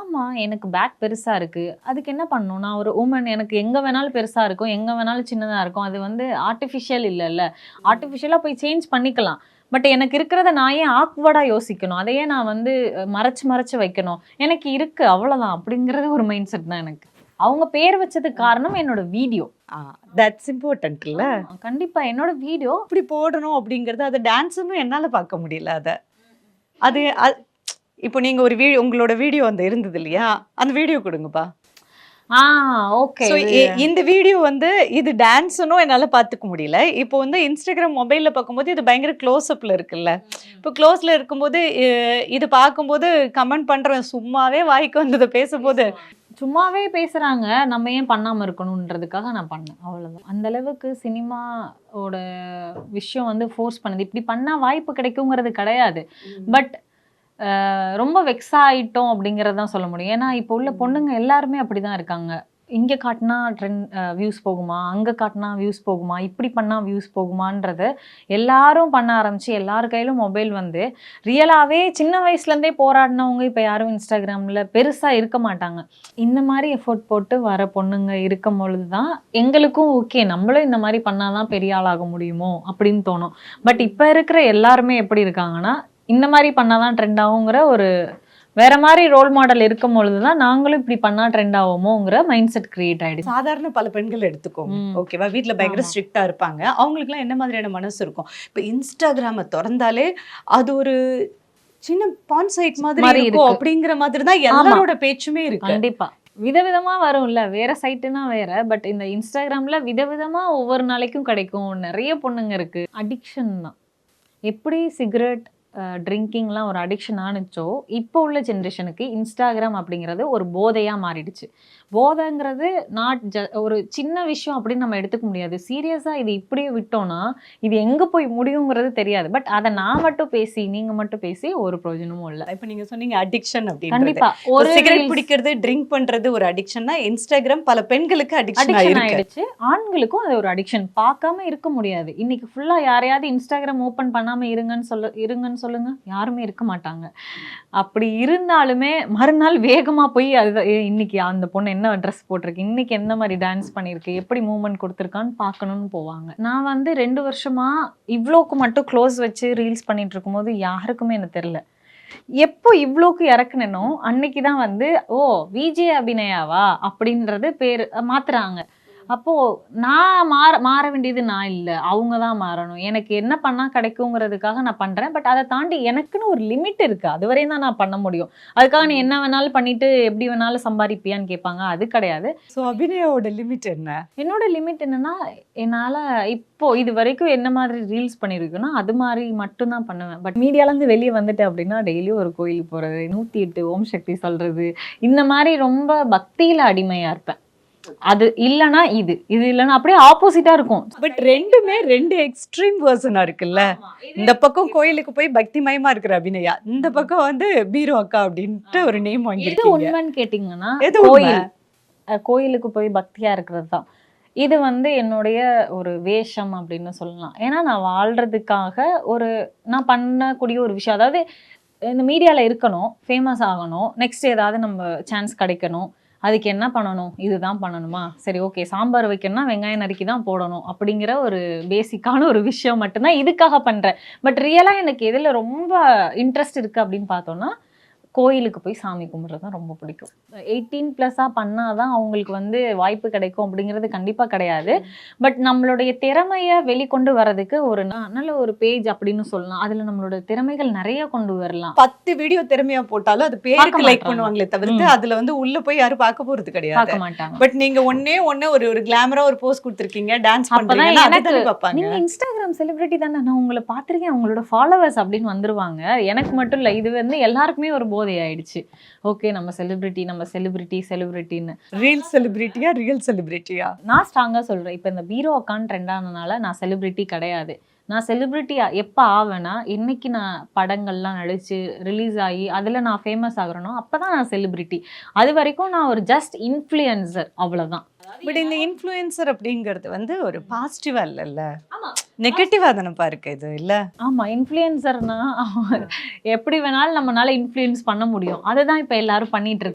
ஆமா எனக்கு பேக் பெருசா இருக்கு. அதுக்கு என்ன பண்ணணும்? நான் ஒரு உமன் எனக்கு எங்க வேணாலும் பெருசா இருக்கும் எங்க வேணாலும் சின்னதா இருக்கும். அது வந்து ஆர்டிஃபிஷியல் இல்லைல்ல. ஆர்டிஃபிஷியலா போய் சேஞ்ச் பண்ணிக்கலாம். பட் எனக்கு இருக்கிறத நான் ஏன் ஆக்வர்டா யோசிக்கணும்? அதையே நான் வந்து மறைச்சு மறைச்சு வைக்கணும். எனக்கு இருக்கு அவ்வளவுதான் அப்படிங்கறது ஒரு மைண்ட் செட் தான் எனக்கு. அவங்க பேர் வச்சதுக்கு காரணம் என்னோட வீடியோ தட்ஸ் இம்பார்ட்டன்ட் இல்ல? கண்டிப்பா. என்னோட வீடியோ அப்படி போடணும் அப்படிங்கறது அது டான்ஸ்னு என்னால பார்க்க முடியல அத அது இப்போ நீங்க ஒரு வீடியோ உங்களோட வீடியோ அந்த இருந்தது இல்லையா? அந்த வீடியோ கொடுங்கப்பா. ஓகே. இந்த வீடியோ வந்து இது டான்ஸ்னும் என்னால பாத்துக்க முடியல. இப்போ வந்து இன்ஸ்டாகிராம் மொபைல்ல பார்க்கும்போது இது பயங்கர க்ளோஸ் அப்ல இருக்குல்ல இப்போ க்ளோஸ்ல இருக்கும்போது இது பார்க்கும்போது கமெண்ட் பண்றேன் சும்மாவே வாய்க்கு வந்ததை பேசும்போது. சும்மாவே பேசுறாங்க. நம்ம ஏன் பண்ணாம இருக்கணும்ன்றதுக்காக நான் பண்ணேன். அவ்வளவுதான். அந்த அளவுக்கு சினிமாவோட விஷயம் வந்து ஃபோர்ஸ் பண்ணுது. இப்படி பண்ணா வாய்ப்பு கிடைக்குங்கிறது கிடையாது. பட் ரொம்ப வெக்ஸ் ஆயிட்டோம் அப்படிங்கறது தான் சொல்ல முடியும். ஏன்னா இப்போ உள்ள பொண்ணுங்க எல்லாருமே அப்படிதான் இருக்காங்க. இங்க காட்டினா ட்ரெண்ட் வியூஸ் போகுமா? அங்க காட்டினா வியூஸ் போகுமா? இப்படி பண்ணா வியூஸ் போகுமான்றது எல்லாரும் பண்ண ஆரம்பிச்சு எல்லார் கையிலும் மொபைல் வந்து ரியலாவே சின்ன வயசுல இருந்தே போராடினவங்க இப்ப யாரும் இன்ஸ்டாகிராம்ல பெருசா இருக்க மாட்டாங்க. இந்த மாதிரி எஃபோர்ட் போட்டு வர பொண்ணுங்க இருக்கும் பொழுது தான் எங்களுக்கும் ஓகே நம்மளும் இந்த மாதிரி பண்ணாதான் பெரிய ஆளாக முடியுமோ அப்படின்னு தோணும். பட் இப்போ இருக்கிற எல்லாருமே எப்படி இருக்காங்கன்னா இந்த மாதிரி பண்ணாதான் ட்ரெண்ட் ஆகுங்கிற ஒரு வேற மாதிரி ரோல் மாடல் இருக்கும் பொழுது தான் நாங்களும் இப்படி பண்ணா ட்ரெண்ட் ஆகுமோங்கிற மைண்ட் செட் கிரியேட் ஆயிடுச்சு. சாதாரண பல பெண்கள் எடுத்துக்கோங்க. ஓகேவா? வீட்ல பயங்கர. ஸ்ட்ரிக்டா இருப்பாங்க. அவங்களுக்குலாம் என்ன மாதிரியான மனசு இருக்கும்? இப்போ இன்ஸ்டாகிராம திறந்தாலே அது ஒரு சின்ன பான் சைட் மாதிரி இருக்கும் இருக்கு. அப்படிங்கிற மாதிரி தான் எல்லாரோட பேச்சுமே இருக்கு. கண்டிப்பா. விதவிதமா வரும்ல. வேற சைட்டுனா வேற. பட் இந்த இன்ஸ்டாகிராம்ல விதவிதமா ஒவ்வொரு நாளைக்கும் கிடைக்கும். நிறைய பொண்ணுங்க இருக்கு. அடிக்ஷன் தான். எப்படி சிகரெட் ட்ரிங்கிங்லாம் ஒரு அடிக்ஷன் ஆனுச்சோ இப்போ உள்ள ஜென்ரேஷனுக்கு இன்ஸ்டாகிராம் அப்படிங்கிறது ஒரு போதையா மாறிடுச்சு. போதைங்கிறது நாட் ஜ ஒரு சின்ன விஷயம் அப்படின்னு நம்ம எடுத்துக்க முடியாது. சீரியஸா இது இப்படியே விட்டோம்னா இது எங்க போய் முடியுங்கிறது தெரியாது. பட் அதை நான் மட்டும் பேசி நீங்க மட்டும் பேசி ஒரு பிரயோஜனமும் இல்லை. இப்போ நீங்க சொன்னீங்க அடிக்ஷன் அப்படின்னு கண்டிப்பா. ஒரு சிகரெட் பிடிக்கிறது ட்ரிங்க் பண்றது ஒரு அடிக்ஷன்னா இன்ஸ்டாகிராம் பல பெண்களுக்கு அடிக்ஷன் ஆயிடுச்சு. ஆண்களுக்கும் அது ஒரு அடிக்ஷன் பார்க்காம இருக்க முடியாது. இன்னைக்கு ஃபுல்லா யாரையாவது இன்ஸ்டாகிராம் ஓபன் பண்ணாம இருங்கன்னு சொல்ல இருங்கன்னு சொல்லுங்க. யாருமே இருக்க மாட்டாங்க. அப்படி இருந்தாலுமே மறுநாள் வேகமா போய் அது இன்னைக்கு அந்த பொண்ணு என்ன ட்ரெஸ் போட்டிருக்கு இன்னைக்கு எந்த மாதிரி டான்ஸ் பண்ணியிருக்கு எப்படி மூமெண்ட் கொடுத்துருக்கான்னு பார்க்கணும்னு போவாங்க. நான் வந்து ரெண்டு வருஷமா இவ்வளோக்கு மட்டும் க்ளோஸ் வச்சு ரீல்ஸ் பண்ணிட்டு இருக்கும்போது யாருக்குமே எனக்கு தெரியல. எப்போ இவ்வளோக்கு இறக்குனோ அன்னைக்கு தான் வந்து ஓ விஜய் அபிநயாவா? அப்படின்றது பேர் மாத்துறாங்க. அப்போ நான் மாற மாற வேண்டியது நான் இல்லை. அவங்க தான் மாறணும். எனக்கு என்ன பண்ணா கிடைக்குங்கிறதுக்காக நான் பண்றேன். பட் அதை தாண்டி எனக்குன்னு ஒரு லிமிட் இருக்கு. அது வரையும் தான் நான் பண்ண முடியும். அதுக்காக நீ என்ன வேணாலும் பண்ணிட்டு எப்படி வேணாலும் சம்பாதிப்பியான்னு கேட்பாங்க. அது கிடையாது. ஸோ அபிநயாவோட லிமிட் என்ன? என்னோட லிமிட் என்னன்னா என்னால இப்போ இது வரைக்கும் என்ன மாதிரி ரீல்ஸ் பண்ணிருக்குன்னா அது மாதிரி மட்டும்தான் பண்ணுவேன். பட் மீடியால இருந்து வெளியே வந்துட்டேன் அப்படின்னா டெய்லியும் ஒரு கோயிலுக்கு போறது நூத்தி எட்டு ஓம் சக்தி சொல்றது இந்த மாதிரி ரொம்ப பக்தியில அடிமையா இருப்பேன். அது இல்லனா இது இது இல்லனா அப்படியே ஆப்போசிட்டா இருக்கும். பட் ரெண்டுமே ரெண்டு எக்ஸ்ட்ரீம் வேர்ஷனா இருக்குல்ல. இந்த பக்கம் கோயிலுக்கு போய் பக்தி மயமா இருக்கிற அபிநயா இந்த பக்கம் வந்து பீரோ அக்கா அப்படின்ட்டு ஒரு நேம் எது வாங்கிருக்கீங்க உண்மைன்னு கேட்டிங்கன்னா எது? கோயில். கோயிலுக்கு போய் பக்தியா இருக்கிறது தான் இது வந்து என்னுடைய ஒரு வேஷம் அப்படின்னு சொல்லலாம். ஏன்னா நான் வாழ்றதுக்காக ஒரு நான் பண்ணக்கூடிய ஒரு விஷயம். அதாவது இந்த மீடியால இருக்கணும் ஃபேமஸ் ஆகணும். நெக்ஸ்ட் ஏதாவது நம்ம சான்ஸ் கிடைக்கணும். அதுக்கு என்ன பண்ணணும்? இதுதான் பண்ணணுமா? சரி ஓகே சாம்பார் வைக்கணும்னா வெங்காயம் நறுக்கி தான் போடணும் அப்படிங்கிற ஒரு பேசிக்கான ஒரு விஷயம் மட்டும்தான் இதுக்காக பண்றேன். பட் ரியலாக எனக்கு எதில் ரொம்ப இன்ட்ரெஸ்ட் இருக்கு அப்படின்னு பார்த்தோம்னா கோயிலுக்கு போய் சாமி கும்பிட்றது தான் ரொம்ப பிடிக்கும். எயிட்டீன் ப்ளஸ்ஸாக பண்ணாதான் அவங்களுக்கு வந்து வாய்ப்பு கிடைக்கும் அப்படிங்கிறது கண்டிப்பாக கிடையாது. பட் நம்மளுடைய திறமையை வெளிக்கொண்டு வர்றதுக்கு ஒரு நல்ல ஒரு பேஜ் அப்படின்னு சொல்லலாம். அதில் நம்மளோட திறமைகள் நிறைய கொண்டு வரலாம். பத்து வீடியோ திறமையா போட்டாலும் அது பேருக்கு லைக். பண்ணுவாங்களே தவிர்த்து. அதுல வந்து உள்ள போய் யாரும் பார்க்க போறது கிடையாது. பார்க்க மாட்டாங்க. பட் நீங்க ஒண்ணே ஒண்ணு ஒரு ஒரு கிளாமரா ஒரு போஸ்ட் கொடுத்திருக்கீங்க டான்ஸ் அப்பதான் பண்றீங்கன்னா எனக்கு அதுதானே பார்ப்பாங்க. நீங்க இன்ஸ்டாகிராம் செலிபிரிட்டி தானே நான் உங்களை பார்த்திருக்கேன் உங்களோட ஃபாலோவர்ஸ் அப்படின்னு வந்துருவாங்க. எனக்கு மட்டும் இல்லை இது வந்து எல்லாருக்குமே ஒரு போதை ஆயிடுச்சு. ஓகே நம்ம செலிபிரிட்டி நம்ம செலிபிரிட்டி செலிபிரிட்டின்னு ரீல் செலிபிரிட்டியா ரியல் செலிபிரிட்டியா நான் ஸ்ட்ராங்காக சொல்கிறேன் இப்போ இந்த பீரோ அக்கான் ட்ரெண்ட் ஆனதுனால நான் செலிபிரிட்டி கிடையாது. நான் செலிபிரிட்டி எப்போ ஆவேனா என்னைக்கு நான் படங்கள்லாம் நடிச்சு ரிலீஸ் ஆகி அதில் நான் ஃபேமஸ் ஆகுறேனோ அப்போ தான் நான் செலிபிரிட்டி அது வரைக்கும் நான் ஒரு ஜஸ்ட் இன்ஃப்ளூயன்சர் அவ்வளோதான் பட் இந்த இன்ஃப்ளூயன்சர் அப்படிங்கிறது வந்து ஒரு பாசிட்டிவா இல்லல்ல? நெகட்டிவா தானப்பா இருக்கு இது இல்ல? ஆமாம் இன்ஃப்ளூயன்சர்னா எப்படி வேணாலும் நம்மளால இன்ஃப்ளூயன்ஸ் பண்ண முடியும். அதுதான் இப்போ எல்லாரும் பண்ணிட்டு